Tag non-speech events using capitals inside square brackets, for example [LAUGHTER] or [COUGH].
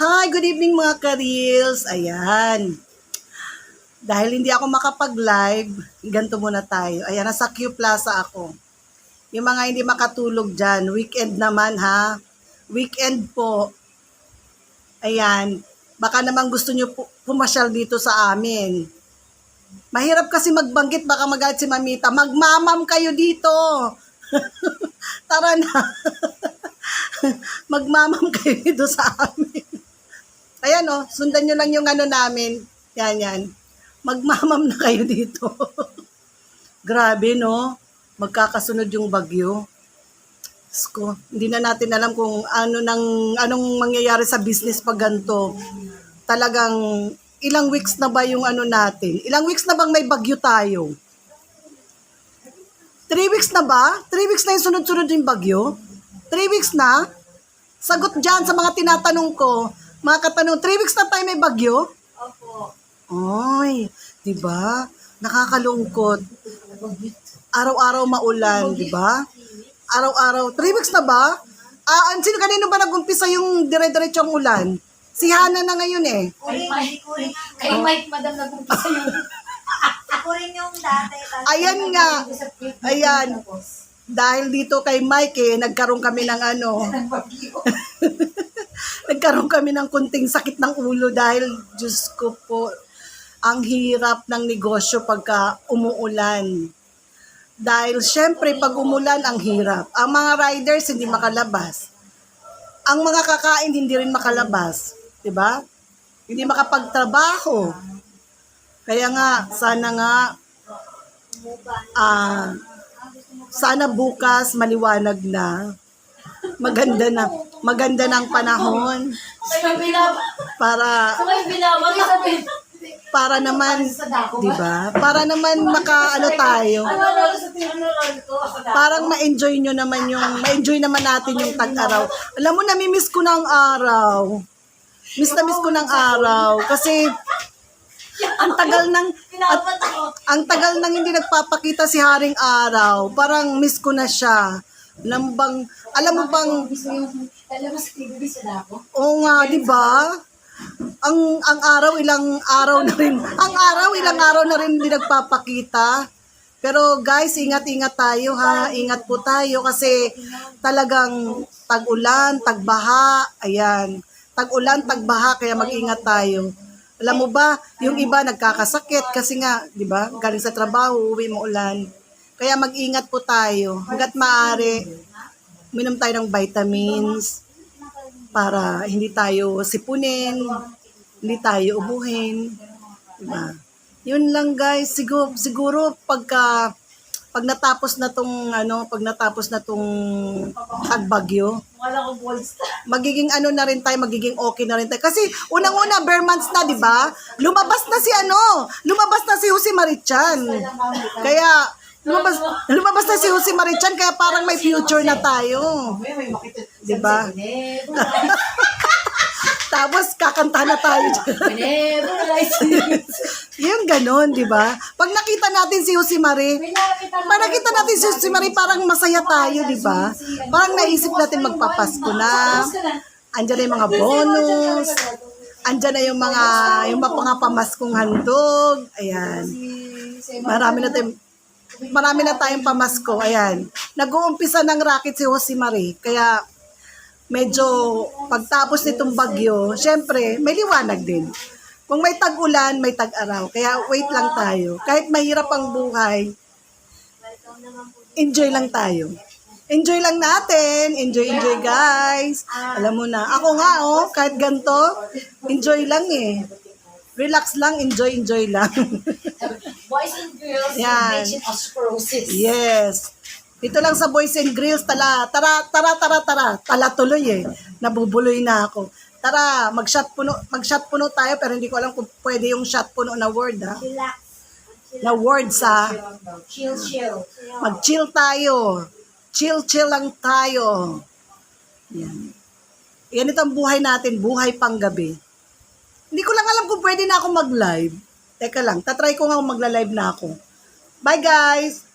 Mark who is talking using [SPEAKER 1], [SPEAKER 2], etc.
[SPEAKER 1] Hi, good evening mga ka-reels. Ayan. Dahil hindi ako makapag-live, ganito muna tayo. Ayan, nasa Q Plaza ako. Yung mga hindi makatulog dyan, weekend naman ha. Weekend po. Ayan. Baka naman gusto nyo pu- pumasyal dito sa amin. Mahirap kasi magbanggit, baka magalit si Mamita. Magmamam kayo dito. [LAUGHS] Tara na. [LAUGHS] Magmamam kayo dito sa amin. Ayan o, sundan nyo lang yung ano namin. Yan, yan. Magmamam na kayo dito. [LAUGHS] Grabe, no? Magkakasunod yung bagyo. Diyos ko, hindi na natin alam kung ano nang anong mangyayari sa business pag ganito. Talagang ilang weeks na ba yung ano natin? Ilang weeks na bang may bagyo tayo? Three weeks na ba? Three weeks na yung sunod-sunod yung bagyo? Three weeks na? Sagot dyan sa mga tinatanong ko. Mga katanong, three weeks na tayo may bagyo?
[SPEAKER 2] Opo.
[SPEAKER 1] Ay, di ba? Nakakalungkot. Araw-araw maulan, di ba? Araw-araw. Three weeks na ba? Ah, sino kanino ba nag-umpisa yung dire-diretsong ulan? Si Hana na ngayon eh.
[SPEAKER 2] Kay Mike, kay,
[SPEAKER 3] Mike, madam, nag-umpisa yung [LAUGHS]
[SPEAKER 2] ako rin yung dati.
[SPEAKER 1] Ayan nga. Ayan. Dahil dito kay Mike eh, nagkaroon kami ng ano. [LAUGHS] [LAUGHS] nagkaroon kami ng kunting sakit ng ulo dahil, Diyos ko po, ang hirap ng negosyo pagka umuulan. Dahil syempre pag umulan ang hirap. Ang mga riders hindi makalabas. Ang mga kakain hindi rin makalabas, 'di ba? Hindi makapagtrabaho. Kaya nga sana nga ah sana bukas maliwanag na. Maganda na. Maganda ng panahon para para naman, 'di ba? Para naman makaano tayo. Parang ma-enjoy nyo naman yung, ma-enjoy naman natin yung tag-araw. Alam mo, namimiss ko ng araw. Miss na miss ko ng araw. Kasi, ang tagal ng, at, ang tagal nang hindi nagpapakita si Haring Araw. Parang miss ko na siya. Alam bang, alam mo bang,
[SPEAKER 3] alam mo sa TV sa dako?
[SPEAKER 1] oo nga, di ba? Ang ang araw ilang araw na rin. Ang araw ilang araw na rin hindi nagpapakita. Pero guys, ingat-ingat tayo ha. Ingat po tayo kasi talagang tag-ulan, tag-baha, ayan. Tag-ulan, tag-baha, kaya mag-ingat tayo. Alam mo ba, yung iba nagkakasakit kasi nga, di ba, galing sa trabaho, uwi mo ulan. Kaya mag-ingat po tayo. Hanggat maaari, minom tayo ng vitamins para hindi tayo sipunin, hindi tayo ubuhin. Diba? Yun lang guys, siguro, siguro pagka pag natapos na tong ano, pag natapos na tong hagbagyo, magiging ano na rin tayo, magiging okay na rin tayo. Kasi unang-una, bare months na, di ba? Lumabas na si ano, lumabas na si Jose Marichan. Kaya, lumabas, lumabas na si Jose Marichan, kaya parang may future na tayo. Di ba? [LAUGHS] Tapos kakanta na tayo.
[SPEAKER 3] Whenever I [LAUGHS]
[SPEAKER 1] Yung ganon, di ba? Pag nakita natin si Jose Marie, pag nakita natin si Jose Marie, parang masaya tayo, di ba? Parang naisip natin magpapasko na. Andyan na yung mga bonus. Andyan na yung mga, yung mga pamaskong handog. Ayan. Marami na tayong, marami na tayong pamasko. Ayan. Nag-uumpisa ng racket si Jose Marie. Kaya, medyo pagtapos nitong bagyo, syempre, may liwanag din. Kung may tag-ulan, may tag-araw. Kaya wait lang tayo. Kahit mahirap ang buhay, enjoy lang tayo. Enjoy lang natin. Enjoy, enjoy guys. Alam mo na. Ako nga oh, kahit ganito, enjoy lang eh. Relax lang, enjoy, enjoy lang. [LAUGHS]
[SPEAKER 3] Boys and girls,
[SPEAKER 1] Yan.
[SPEAKER 3] mention osteoporosis.
[SPEAKER 1] yes. Dito lang sa Boys and Grills, tala, tara, tara, tara, tara. Tala tuloy eh. Nabubuloy na ako. Tara, mag-shot puno, mag-shot puno tayo pero hindi ko alam kung pwede yung shot puno na word ha.
[SPEAKER 2] Relax.
[SPEAKER 1] Na word sa
[SPEAKER 3] Chill, chill.
[SPEAKER 1] mag-chill tayo. Chill, chill lang tayo. Yan. Yan ito ang buhay natin, buhay pang gabi. Hindi ko lang alam kung pwede na ako mag-live. Teka lang, tatry ko nga magla-live na ako. Bye guys!